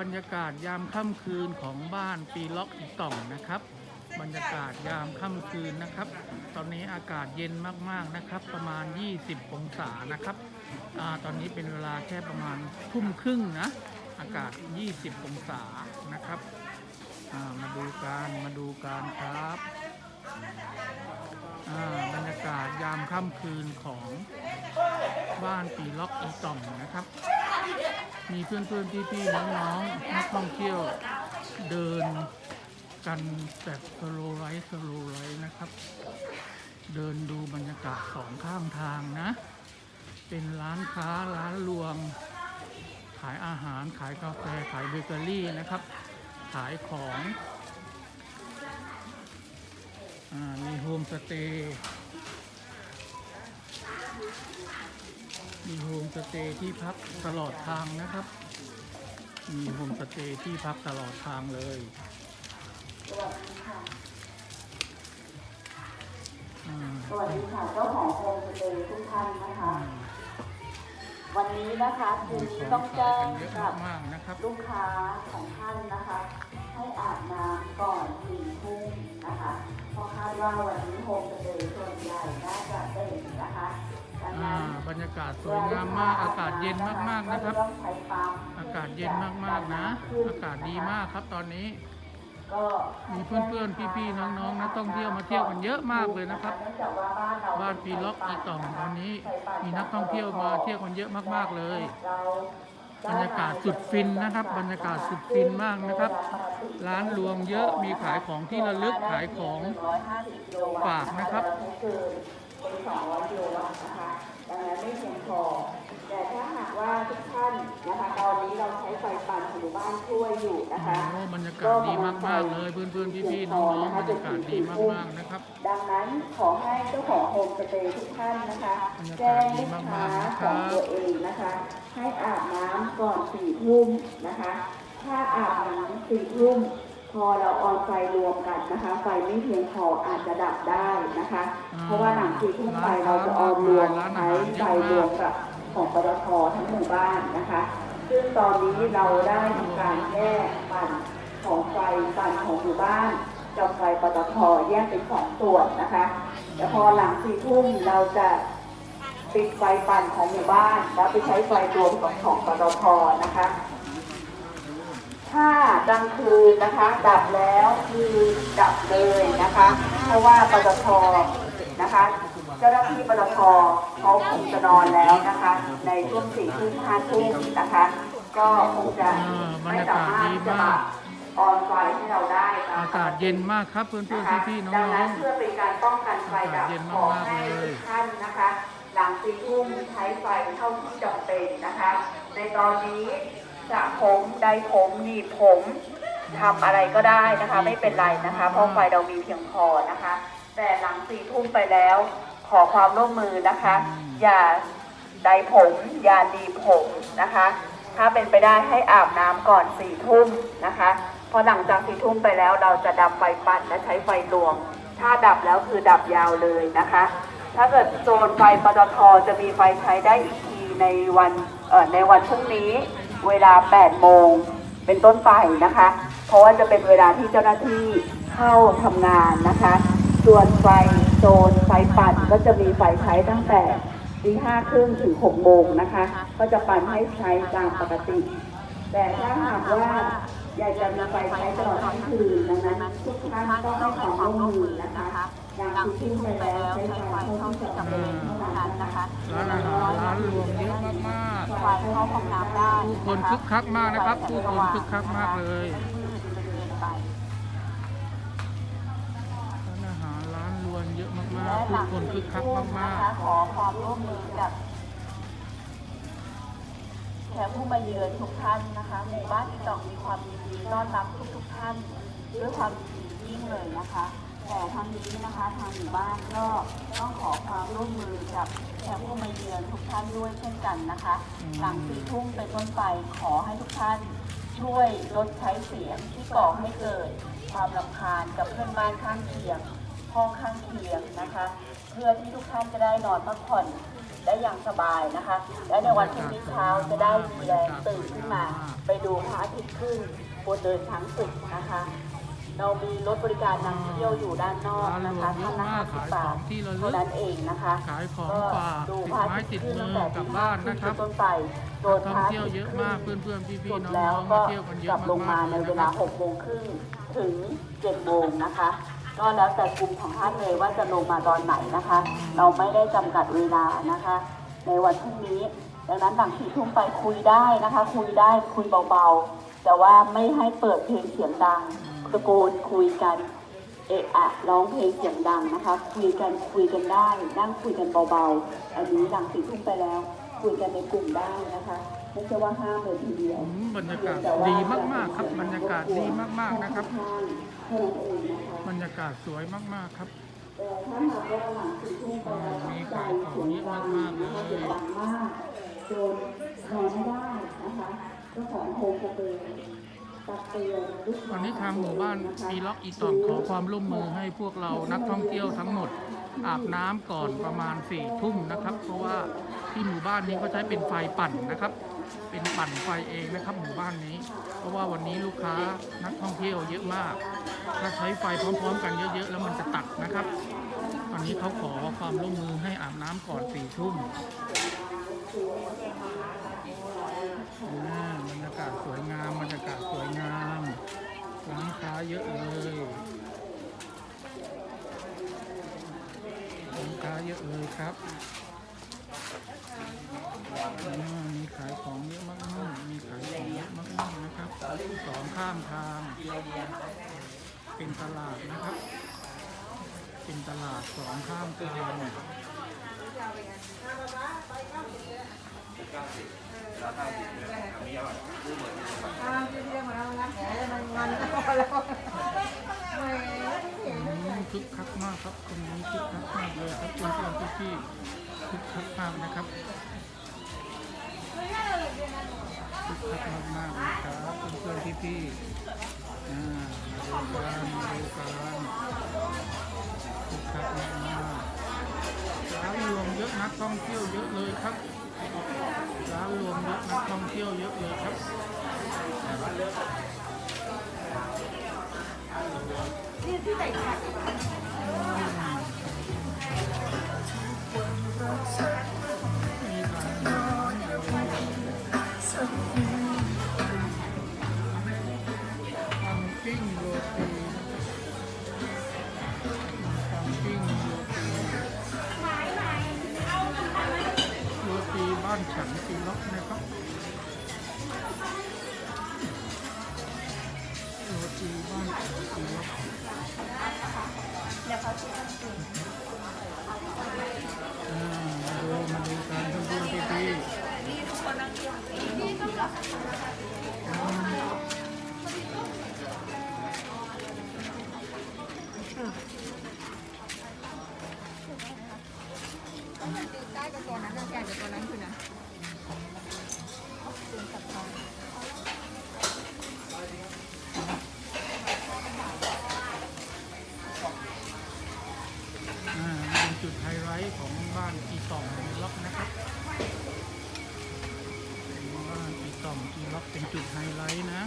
บรรยากาศยามค่ำคืนของบ้านปีล็อกอีต่องนะครับ บรรยากาศยามค่ำคืนนะครับ ตอนนี้อากาศเย็นมากๆนะครับ ประมาณ 20 องศานะครับอตอนนี้เป็นเวลาแค่ประมาณทุ่มครึ่งนะอากาศ 20 องศานะครับมาดูกันมาดูกันครับบรรยากาศยามค่ำคืนของบ้านปีล็อกอีต่อมนะครับ มีเพื่อนๆพี่ๆน้องๆนักท่องเที่ยวเดินกันแบบสโลไลท์สโลไลท์นะครับ เดินดูบรรยากาศสองข้างทางนะ เป็นร้านค้าร้านรวงขายอาหารขายกาแฟขายเบเกอรี่นะครับ ขายของอมีโฮมสเตย์ มีโฮมสเตย์ที่พักตลอดทางนะครับ มีโฮมสเตย์ที่พักตลอดทางเลยอ่าสวัสดีค่ะเจ้าของโฮมสเตย์ทุกท่านนะคะอ่าวันนี้นะคะคืนมีนี้ขต้อองงขาแจ้ยงกันเยอะกับมากๆนะครับลูกค้าของท่านนะคะ ให้อาบน้ำก่อนสี่ทุ่มนะคะเพราะคาดว่าวันนี้โฮมสเตย์ส่วนใหญ่น่าจะเต็มนะคะดัง อ่าบรรยากาศสวยงามมากอากาศเย็นมากๆนะครับ อากาศเย็นมากๆนะ อากาศดีมากครับตอนนี้ก็มีเพื่อนๆ พี่ๆ น้องๆนักท่องเที่ยวมาเที่ยวกันเยอะมากเลยนะครับว่าบ้านปีล็อกอีต่องตอนนี้มีนักท่องเที่ยวมาเที่ยวกันเยอะมากๆเลยเราบรรยากาศสุดฟินนะครับ บรรยากาศสุดฟินมากนะครับ ร้านรวงเยอะมีขายของที่ระลึกขายของฝากนะครับ ทุกท่านนะคะ ตอนนี้เราใช้ไฟปั่นของหมู่บ้านช่วยอยู่นะคะโอ้บรรยากาศดีมากๆเลยเพื่อนๆพี่ๆน้องๆบรรยากาศดีมากๆนะครับ ดังนั้นขอให้เจ้าของโฮมสเตย์ทุกท่านนะคะบรรยากาแจ้ศงดีลูกมาค้ากๆนะครับของตัวเองนะคะ ให้อาบน้ำก่อนสี่ทุ่มนะคะ ถ้าอาบน้ำสี่ทุ่มพอเราออนไฟรวมกันนะคะ ไฟไม่เพียงพออาจจะดับได้นะคะ เพราะว่าหลังสี่ทุ่มไปเราจะออนรวมใช้ไฟรวมกับ ของปตททั้งหมู่บ้านนะคะ ซึ่งตอนนี้เราได้ทำการแยกปั่นของไฟปั่นของหมู่บ้านกับไฟปตทแยกเป็นสองส่วนนะคะแต่พอหลังสี่ทุ่มเราจะปิดไฟปั่นของหมู่บ้าน แล้วไปใช้ไฟรวมกับของปตทนะคะ ถ้ากลางคืนนะคะ ดับแล้วคือดับเลยนะคะ เพราะว่าปตทนะคะ เจ้าหน้าที่ปตทเขาคงจะนอนแล้วนะคะ ในช่วงสี่ทุ่มห้าทุ่มนะคะ ก็คงจะไม่สามารถที่จะมาออนไฟให้เราได้ตมอากาศเย็นมากครับเพื่อนนะคะๆพี่ๆน้ดังอนั้นงเพื่อเป็นการป้องกันไฟดับอากาศเย็นขอมากๆให้เลยทุกท่านนะคะ หลังสี่ทุ่มใช้ไฟเท่าที่จำเป็นนะคะ ในตอนนี้สระผมไดผมหนีบผมทำอะไรก็ได้นะคะ ไม่เป็นไรนะคะเพราะไฟเรามีเพียงพอนะคะ แต่หลังสี่ทุ่มไปแล้วข อความร่วมมือนะคะ อย่าไดผมอย่าหนีบผมนะคะ ถ้าเป็นไปได้ให้อาบน้ำก่อนสี่ทุ่มนะคะพอหลังจากสี่ทุ่มไปแล้วเราจะดับไฟปั่นและใช้ไฟรวมถ้าดับแล้วคือดับยาวเลยนะคะ ถ้าเกิดโซนไฟปตทจะมีไฟใช้ได้อีกทีในวันเอ่อในวันพรุ่งนี้เวลา 8 โมงเป็นต้นไปนะคะ เพราะว่าจะเป็นเวลาที่เจ้าหน้าที่เข้าทำงานนะคะ ส่วนไฟโซนไฟปั่นก็จะมีไฟใช้ตั้งแต่ตีห้าครึ่งถึงหกโมงนะคะ ก็จะปั่นให้ใช้ตามปกติ แต่ถ้าหากว่าอยากจะมีไฟใช้ตลอดทั้งคืนดังนั้นทุกท่านต้องให้ความร่วมมือนะคะอย่างที่ขึ้นไปแล้วใช้ไฟเท่าที่จำเป็นเท่านั้นนะคะร้านอาหารร้านรวงเยอะมากไฟเข้าห้องน้ำได้ๆผู้คนคึกคักมากนะครับผู้คนคึกคักมากเลย ร้านอาหารร้านรวงเยอะ มากผู้คนคึกคักมากๆขอความร่วมมือกับแขกผู้มาเยือนทุกท่านนะคะหมู่บ้านอีตอกมีความยินดีต้อนรับทุกๆท่าน ด้วยความยินดียิ่งเลยนะคะ แต่ทางนี้นะคะทางหมู่บ้านก็ต้องขอความร่วมมือกับแขกผู้มาเยือนทุกท่านด้วยเช่นกันนะคะ หลังสี่ทุ่มเป็นต้นไปขอให้ทุกท่าน ช่วยลดใช้เสียงที่ก่อให้เกิด ความรำคาญกับเพื่อนบ้านข้างเคียง ห้องข้างเคียงนะคะ เพื่อที่ทุกท่านจะได้นอนพักผ่อนได้อย่างสบายนะคะ และในวันพรุ่งนี้เช้าจะได้มีแรงตื่นขึ้นมา ไปดูพระอาทิตย์ขึ้นบนเดินช้างศึกนะคะ เรามีรถบริการนำเที่ยวอยู่ด้านนอกนะคะท่านละ50บาทเท่านั้นเองนะคะขายของก็ฝากดูติดพระอาไม้ทิตติย์ดขึ้นมืตั้องแต่กลับตีบ้าห้านครึ่นะงครับต้นไปโดนท่พองระอาเที่ทิยวตย์เยอะขึ้นมากเพื่อนๆพี่สุๆดน้แล้วองๆก็มาเที่ยวกันเยกลัอะบลงมามากๆในเลยเวนะคลารับ6โมงครึ่งถึง7โมงนะคะ ก็แล้วแต่กลุ่มของท่านเลยว่าจะลงมาตอนไหนนะคะ เราไม่ได้จำกัดเวลานะคะ ในวันพรุ่งนี้ ดังนั้นหลังสี่ทุ่มไปคุยได้นะคะ คุยได้คุยเบาๆ แต่ว่าไม่ให้เปิดเพลงเสียงดังตะโกนคุยกันเอะอะร้องเพลงเสียงดังนะคะ คุยกันคุยกันได้ นั่งคุยกันเบาๆ อันนี้หลังสี่ทุ่มไปแล้ว คุยกันในกลุ่มได้นะคะไม่ใช่ว่าห้ามเลยทีเดียวอืมบรรยากาศดีมากๆครับบรรยากาศดีมากๆนะครับเท่านั้นเองนะคะบรรยากาศสวยมากๆครับแต่ถ้าหากว่าหลังสี่ทุ่มไปแล้วมีใจขายของเสียงเยอะดังมากๆนะคะเลยเสียงดังมากจนนอนไม่ได้นะคะเจ้าของโฮมสเตย์ตักเตือนลูกค้วันนี้ทางหมู่บ้านปีล็อกอีตอนขอความร่วมมือให้พวกเรานักท่องเที่ยวทั้งหมด อาบน้ำก่อนประมาณ4ี่ทุ่มนะครับ เพราะว่า ที่หมู่บ้านนี้เขาใช้เป็นไฟปั่นนะครับ เป็นปั่นไฟเองนะครับหมู่บ้านนี้ เพราะว่าวันนี้ลูกค้านักท่องเที่ยวเยอะมาก ถ้าใช้ไฟพร้อม ๆ กันเยอะๆ แล้วมันจะตัดนะครับวันนี้เขาขอความร่วมมือให้อาบน้ำก่อนสี่ทุ่มบรรยากาศสวยงามบรรยากาศสวยงามร้านค้าเยอะเลยร้านค้าเยอะเลยครับ มีขายของเยอะมากๆมีขายของเยอะมากๆนะครับสองข้ามทาง เป็นตลาดนะครับ เป็นตลาดสองข้ามทางขึ้นะแหมมันงอนก็พอแล้วแหมอืมคึกคักมากครับตรงนี้คึกคักมากเลยครับเพื่อนพี่ๆคึกคักมากนะครับ คึกคักมากๆนะครับเพื่อนๆพี่ๆอ่ามาดูกันมาดูกันคึกคักมากๆร้านรวมเยอะนักท่องเที่ยวเยอะเลยครับร้านรวมเยอะนักท่องเที่ยวเยอะเลยครับมี้านฉันสีล็อกนะครับ ของบ้านอีต่อมอีล็อกนะครับบ้านอีต่อมอีล็อกเป็นจุดไฮไลท์นะ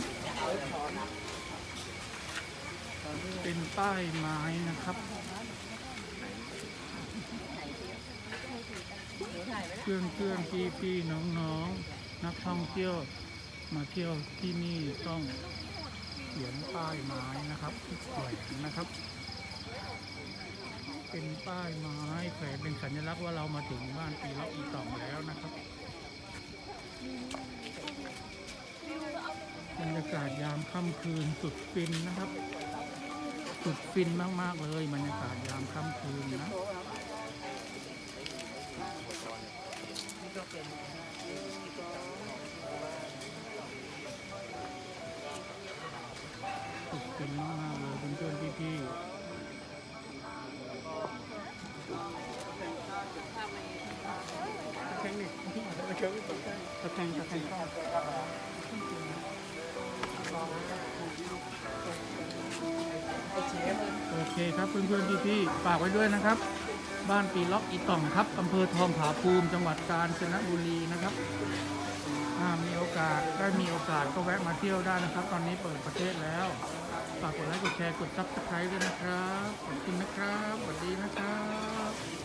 เป็นป้ายไม้นะครับ เพื่อนเพื่อนพี่พี่น้องน้องๆนักท่องเที่ยวมาเที่ยวที่นี่ต้องเขียนป้ายไม้นะครับที่แขวนนะครับ เป็นป้ายไม้แขวนเป็นสัญลักษณ์ว่าเรามาถึงบ้านปีล็อกอีต่องแล้วนะครับบรรยากาศยามค่ำคืนสุดฟินนะครับ สุดฟินมากๆเลยบรรยากาศยามค่ำคืนนะสุดฟินมากๆเลยเพื่อนๆพี่ๆ ตะแคงตะแคงโอเคครับเพื่อนๆพี่ๆฝากไว้ด้วยนะครับ บ้านปีล็อกอีต่องครับอำเภอทองผาภูมิจังหวัดกาญจนบุรีนะครับอ่ามีโอกาสได้มีโอกาสก็แวะมาเที่ยวได้นะครับ ตอนนี้เปิดประเทศแล้วฝากกดไลค์กดแชร์กดซับสไครต์ด้วยนะครับขอบคุณนะครับสวัสดีนะครับ